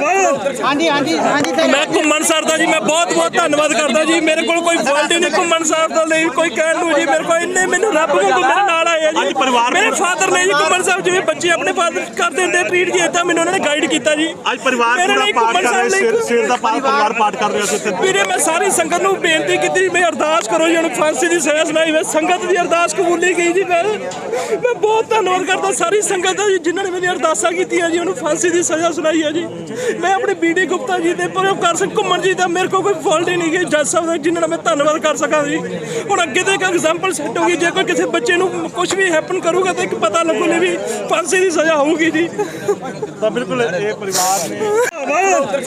ਹਾਂਜੀ ਹਾਂਜੀ ਹਾਂਜੀ ਤੇ ਮੈਂ ਘੁੰਮਣ ਸਰ ਦਾ ਜੀ ਮੈਂ ਬਹੁਤ ਬਹੁਤ ਧੰਨਵਾਦ ਕਰਦਾ ਜੀ। ਮੇਰੇ ਕੋਲ ਕੋਈ ਫਾਲਟ ਹੀ ਨਹੀਂ ਘੁੰਮਣ ਸਰ ਦਾ ਲਈ ਕੋਈ ਕਹਿਣ ਨੂੰ ਜੀ ਮੇਰੇ ਕੋਲ ਇੰਨੇ ਮੈਨੂੰ ਰੱਬ ਵਾਂਗੂ ਮੇਰੇ ਨਾਲ ਆਏ ਆ ਜੀ। ਮੇਰੇ ਫਾਦਰ ਨੇ ਜੀ ਘੁੰਮਣ ਸਾਹਿਬ ਜਿਵੇਂ ਬੱਚੇ ਆਪਣੇ ਫਾਦਰ ਕਰਦੇ ਹੁੰਦੇ ਟ੍ਰੀਟ ਜੀ ਏਦਾਂ ਮੈਨੂੰ ਉਹਨਾਂ ਨੇ ਗਾਈਡ ਕੀਤਾ ਜੀ। ਅੱਜ ਪਰਿਵਾਰ ਪੂਰਾ ਪਾਠ ਕਰ ਰਿਹਾ ਸਿਰ ਸਿਰ ਦਾ ਪਰਿਵਾਰ ਪਾਠ ਕਰ ਰਿਹਾ ਸੀ ਇੱਥੇ ਵੀਰੇ ਮੈਂ ਸਾਰੀ ਸੰਗਤ ਨੂੰ ਬੇਨਤੀ ਕੀਤੀ ਮੈਂ ਅਰਦਾਸ ਕਰੋ ਜੀ ਉਹਨੂੰ ਫਾਂਸੀ ਦੀ ਸਜ਼ਾ ਸੁਣਾਈ ਮੈਂ ਸੰਗਤ ਦੀ ਅਰਦਾਸ ਕਬੂਲੀ ਗਈ ਜੀ ਮੈਂ ਮੈਂ ਬਹੁਤ ਧੰਨਵਾਦ ਕਰਦਾ ਸਾਰੀ ਸੰਗਤ ਦਾ ਜੀ ਜਿਨ੍ਹਾਂ ਨੇ ਮੇਰੀ ਅਰਦਾਸਾਂ ਕੀਤੀਆਂ ਜੀ ਉਹਨੂੰ ਫਾਂਸੀ ਦੀ ਸਜ਼ਾ ਸੁਣਾਈ ਹੈ ਜੀ। ਮੈਂ ਆਪਣੇ ਬੀਡੀ ਗੁਪਤਾ ਜੀ ਦੇ ਪਰਉਪਕਾਰ ਸਿੰਘ ਘੁੰਮਣ ਜੀ ਦਾ ਮੇਰੇ ਕੋਲ ਕੋਈ ਫਾਲਟ ਹੀ ਨਹੀਂ ਗਈ ਜੱਜ ਸਾਹਿਬ ਦਾ ਜਿਨ੍ਹਾਂ ਦਾ ਮੈਂ ਧੰਨਵਾਦ ਕਰ ਸਕਾਂ ਜੀ। ਹੁਣ ਅੱਗੇ ਤੋਂ ਇੱਕ ਐਗਜ਼ਾਮਪਲ ਸੈੱਟ ਹੋਗੀ ਜੇ ਕੋਈ ਕਿਸੇ ਬੱਚੇ ਨੂੰ ਕੁਝ ਵੀ ਹੈਪਨ ਕਰੂਗਾ ਤਾਂ ਇੱਕ ਪਤਾ ਲੱਗੂਗਾ ਵੀ ਫਾਂਸੀ ਦੀ ਸਜ਼ਾ ਹੋਊਗੀ ਜੀ। ਤਾਂ ਬਿਲਕੁਲ ਇਹ ਪਰਿਵਾਰ ਨੇ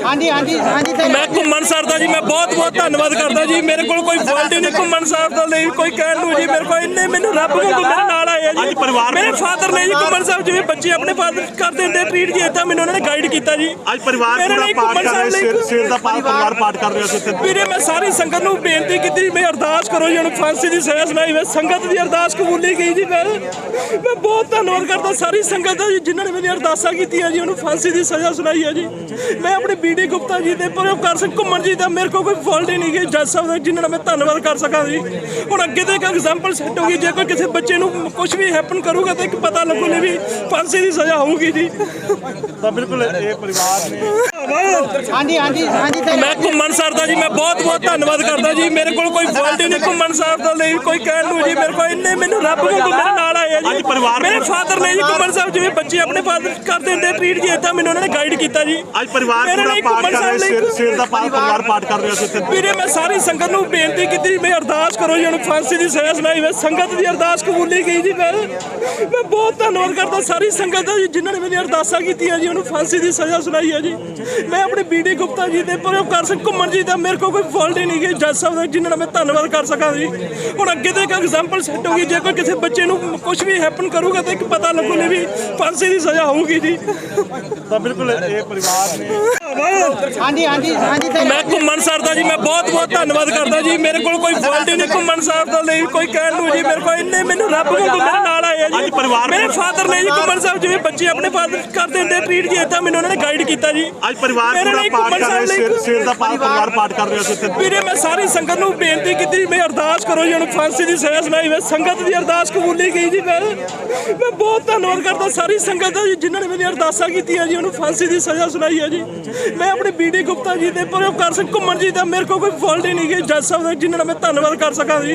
ਹਾਂਜੀ ਹਾਂਜੀ ਹਾਂਜੀ ਮੈਂ ਘੁੰਮਣ ਸਰ ਦਾ ਜੀ ਮੈਂ ਬਹੁਤ ਬਹੁਤ ਧੰਨਵਾਦ ਕਰਦਾ ਜੀ। ਮੇਰੇ ਕੋਲ ਕੋਈ ਫਾਲਟ ਹੀ ਨਹੀਂ ਘੁੰਮਣ ਸਾਹਿਬ ਦਾ ਲਈ ਕੋਈ ਕਹਿਣ ਨੂੰ ਜੀ ਮੇਰੇ ਕੋਲ ਇੰਨੇ ਮੈਨੂੰ ਰੱਬ ਵਾਂਗੂ ਮੇਰੇ ਨਾਲ ਆਏ ਆ ਅੱਜ ਜੀ ਪਰਿਵਾਰ ਮੇਰੇ ਪੂਰਾ- ਫਾਦਰ ਨੇ ਜੀ ਘੁੰਮਣ ਸਾਹਿਬ ਜਿਵੇਂ ਬੱਚੇ ਆਪਣੇ ਫਾਦਰ ਕਰਦੇ ਹੁੰਦੇ ਟ੍ਰੀਟ ਜੀ ਏਦਾਂ ਮੈਨੂੰ ਉਹਨਾਂ ਨੇ ਗਾਈਡ ਕੀਤਾ ਜੀ। ਅੱਜ ਪਰਿਵਾਰ ਮੇਰੇ ਪੂਰਾ ਲਈ ਪਾਠ ਘੁੰਮਣ ਕਰ ਰਿਹਾ ਸਾਹਿਬ ਲਈ ਸਿਰ ਸਿਰ ਦਾ ਪਾ- ਪਰਿਵਾਰ ਪਾਠ ਕਰ ਰਿਹਾ ਸੀ ਇੱਥੇ। ਵੀਰੇ ਮੈਂ ਸਾਰੀ ਸੰਗਤ ਨੂੰ ਬੇਨਤੀ ਕੀਤੀ ਮੈਂ ਅਰਦਾਸ ਕਰੋ ਜੀ ਉਹਨੂੰ ਫਾਂਸੀ ਦੀ ਸਜ਼ਾ ਸੁਣਾਈ ਮੈਂ ਸੰਗਤ ਦੀ ਅਰਦਾਸ ਕਬੂਲੀ ਗਈ ਜੀ ਮੈਂ ਮੈਂ ਬਹੁਤ ਧੰਨਵਾਦ ਕਰਦਾ ਸਾਰੀ ਸੰਗਤ ਦਾ ਜੀ ਜਿਨ੍ਹਾਂ ਨੇ ਮੇਰੀ ਅਰਦਾਸਾਂ ਕੀਤੀਆਂ ਜੀ ਉਹਨੂੰ ਫਾਂਸੀ ਦੀ ਸਜ਼ਾ ਸੁਣਾਈ ਹੈ ਜੀ। ਮੈਂ ਆਪਣੇ ਬੀਡੀ ਗੁਪਤਾ ਜੀ ਦੇ ਸਿੰਘ ਘੁੰਮਣ ਜੀ ਦਾ ਮੇਰੇ ਕੋਲ ਕੋਈ ਫਾਲਟ ਹੀ ਨਹੀਂ ਗਈ ਜੱਜ ਸਾਹਿਬ ਦਾ ਜਿਨ੍ਹਾਂ ਦਾ ਮੈਂ ਧੰਨਵਾਦ ਕਰ ਸਕਾਂ ਜੀ। ਹੁਣ ਅੱਗੇ ਤੋਂ ਇੱਕ ਐਗਜ਼ਾਮਪਲ ਸੈੱਟ ਹੋਗੀ ਜੇ ਕੋਈ ਕਿਸੇ ਬੱਚੇ ਨੂੰ ਕੁਝ ਵੀ ਹੈਪਨ ਕਰੂਗਾ ਤਾਂ ਇੱਕ ਪਤਾ ਲੱਗੂਗਾ ਵੀ ਫਾਂਸੀ ਦੀ ਸਜ਼ਾ ਹੋਊਗੀ ਜੀ। ਤਾਂ ਬਿਲਕੁਲ ਇਹ ਪਰਿਵਾਰ ਨੇ। ਹਾਂਜੀ ਹਾਂਜੀ ਹਾਂਜੀ ਮੈਂ ਘੁੰਮਣ ਸਰ ਦਾ ਜੀ ਮੈਂ ਬਹੁਤ ਬਹੁਤ ਧੰਨਵਾਦ ਕਰਦਾ ਜੀ। ਮੇਰੇ ਕੋਲ ਕੋਈ ਫਾਲਟ ਨਹੀਂ ਘੁੰਮਣ ਸਾਹਿਬ ਦਾ ਲਈ ਕੋਈ ਕਹਿਣ ਨੂੰ ਜੀ ਮੇਰੇ ਕੋਲ ਇੰਨੇ ਮੈਨੂੰ ਰੱਬ ਵਾਂਗੂ ਮੇਰੇ ਨਾਲ ਆਏ ਆ ਅੱਜ ਜੀ ਪਰਿਵਾਰ ਮੇਰੇ ਫਾਦਰ ਨੇ ਜੀ ਘੁੰਮਣ ਸਾਹਿਬ ਜਿਵੇਂ ਬੱਚੇ ਆਪਣੇ ਫਾਦਰ ਕਰਦੇ ਹੁੰਦੇ ਟ੍ਰੀਟ ਜੀ ਏਦਾਂ ਮੈਨੂੰ ਉਹਨਾਂ ਨੇ ਗਾਈਡ ਕੀਤਾ ਜੀ। ਅੱਜ ਪਰਿਵਾਰ ਪੂਰਾ ਪਾਠ ਕਰ ਰਿਹਾ ਸਿਰ ਸਿਰ ਦਾ ਪਾ- ਪਰਿਵਾਰ ਪਾਠ ਕਰ ਰਿਹਾ ਸੀ ਇੱਥੇ। ਵੀਰੇ ਮੈਂ ਸਾਰੀ ਸੰਗਤ ਨੂੰ ਬੇਨਤੀ ਕੀਤੀ ਮੈਂ ਅਰਦਾਸ ਕਰੋ ਜੀ ਉਹਨੂੰ ਫਾਂਸੀ ਦੀ ਸਜ਼ਾ ਸੁਣਾਈ ਮੈਂ ਸੰਗਤ ਦੀ ਅਰਦਾਸ ਕਬੂਲੀ ਗਈ ਜੀ ਮੈਂ। ਮੈਂ ਬਹੁਤ ਧੰਨਵਾਦ ਕਰਦਾ ਸਾਰੀ ਸੰਗਤ ਦਾ ਜੀ ਜਿਨ੍ਹਾਂ ਨੇ ਮੇਰੀ ਅਰਦਾਸਾਂ ਕੀਤੀਆਂ ਜੀ ਉਹਨੂੰ ਫਾਂਸੀ ਦੀ ਸਜ਼ਾ ਸੁਣਾਈ ਹੈ ਜੀ। ਮੈਂ ਆਪਣੇ ਬੀਡੀ ਗੁਪਤਾ ਜੀ ਦੇ ਪਰਉਪਕਾਰ ਸਿੰਘ ਘੁੰਮਣ ਜੀ ਦਾ ਮੇਰੇ ਕੋਲ ਕੋਈ ਫਾਲਟ ਹੀ ਨਹੀਂ ਗਈ ਜੱਜ ਸਾਹਿਬ ਦਾ ਜਿਨ੍ਹਾਂ ਦਾ ਮੈਂ ਧੰਨਵਾਦ ਕਰ ਸਕਾਂ ਜੀ। ਹੁਣ ਅੱਗੇ ਤੋਂ ਇੱਕ ਐਗਜ਼ਾਮਪਲ ਸੈੱਟ ਹੋਗੀ ਜੇ ਕੋਈ ਕਿਸੇ ਬੱਚੇ ਨੂੰ ਕੁਝ ਵੀ ਹੈਪਨ ਕਰੂਗਾ ਤਾਂ ਇੱਕ ਪਤਾ ਲੱਗੂਗਾ ਵੀ ਫਾਂਸੀ ਦੀ ਸਜ਼ਾ ਹੋਊਗੀ ਜੀ। ਤਾਂ ਬਿਲਕੁਲ ਇਹ ਪਰਿਵਾਰ ਨੇ। ਹਾਂਜੀ ਹਾਂਜੀ ਹਾਂਜੀ ਮੈਂ ਘੁੰਮਣ ਸਰ ਦਾ ਜੀ ਮੈਂ ਬਹੁਤ ਬਹੁਤ ਧੰਨਵਾਦ ਕਰਦਾ ਜੀ। ਮੇਰੇ ਕੋਲ ਕੋਈ ਫਾਲਟ ਨਹੀਂ ਘੁੰਮਣ ਸਾਹਿਬ ਦਾ ਲਈ ਕੋਈ ਕਹਿਣ ਨੂੰ ਜੀ ਮੇਰੇ ਕੋਲ ਇੰਨੇ ਮੈਨੂੰ ਰੱਬ ਵਾਂਗੂ ਮੇਰੇ ਨਾਲ ਆਏ ਆ ਅੱਜ ਜੀ ਪਰਿਵਾਰ ਮੇਰੇ ਫਾਦਰ ਨੇ ਜੀ ਘੁੰਮਣ ਸਾਹਿਬ ਜਿਵੇਂ ਬੱਚੇ ਆਪਣੇ ਫਾਦਰ ਕਰਦੇ ਹੁੰਦੇ ਟ੍ਰੀਟ ਜੀ ਮੈਨੂੰ ਉਹਨਾਂ ਨੇ ਗਾਈਡ ਕੀਤਾ ਜੀ। ਅੱਜ ਪਰਿਵਾਰ ਪੂਰਾ ਪਾਠ ਕਰ ਰਿਹਾ ਸਿਰ ਸਿਰ ਦਾ ਪਾ- ਪਰਿਵਾਰ ਪਾਠ ਕਰ ਰਿਹਾ ਸੀ ਇੱਥੇ। ਵੀਰੇ ਮੈਂ ਸਾਰੀ ਸੰਗਤ ਨੂੰ ਬੇਨਤੀ ਕੀਤੀ ਮੈਂ ਅਰਦਾਸ ਕਰੋ ਜੀ ਉਹਨੂੰ ਫਾਂਸੀ ਦੀ ਸਜ਼ਾ ਸੁਣਾਈ ਮੈਂ ਸੰਗਤ ਦੀ ਅਰਦਾਸ ਕਬੂਲੀ ਗਈ ਜੀ ਮੈਂ ਮੈਂ ਬਹੁਤ ਧੰਨਵਾਦ ਕਰਦਾ ਸਾਰੀ ਸੰਗਤ ਦਾ ਜੀ ਜਿਨ੍ਹਾਂ ਨੇ ਮੇਰੀ ਅਰਦਾਸਾਂ ਕੀਤੀਆਂ ਜੀ ਉਹਨੂੰ ਫਾਂਸੀ ਦੀ ਸਜ਼ਾ ਸੁਣਾਈ ਹੈ ਜੀ। ਮੈਂ ਆਪਣੇ ਬੀਡੀ ਗੁਪਤਾ ਜੀ ਦੇ ਪਰਉਪਕਾਰ ਸਿੰਘ ਘੁੰਮਣ ਜੀ ਦਾ ਮੇਰੇ ਕੋਲ ਕੋਈ ਫਾਲਟ ਹੀ ਨਹੀਂ ਗਈ ਜੱਜ ਸਾਹਿਬ ਦਾ ਜਿਨ੍ਹਾਂ ਦਾ ਮੈਂ ਧੰਨਵਾਦ ਕਰ ਸਕਾਂ ਜੀ।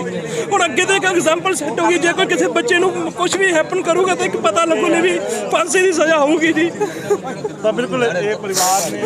ਹੁਣ ਅੱਗੇ ਤੋਂ ਇੱਕ ਐਗਜ਼ਾਮਪਲ ਸੈੱਟ ਹੋਗੀ ਜੇ ਕੋਈ ਕਿਸੇ ਬੱਚੇ ਨੂੰ ਕੁਝ ਵੀ ਹੈਪਨ ਕਰੂਗਾ ਤਾਂ ਇੱਕ ਪਤਾ ਲੱਗੂ ਲੱਗੂਗਾ ਵੀ ਫਾਂਸੀ ਦੀ ਸਜ਼ਾ ਹੋਊਗੀ ਜੀ। ਤਾਂ ਬਿਲਕੁਲ ਇਹ ਪਰਿਵਾਰ ਨੇ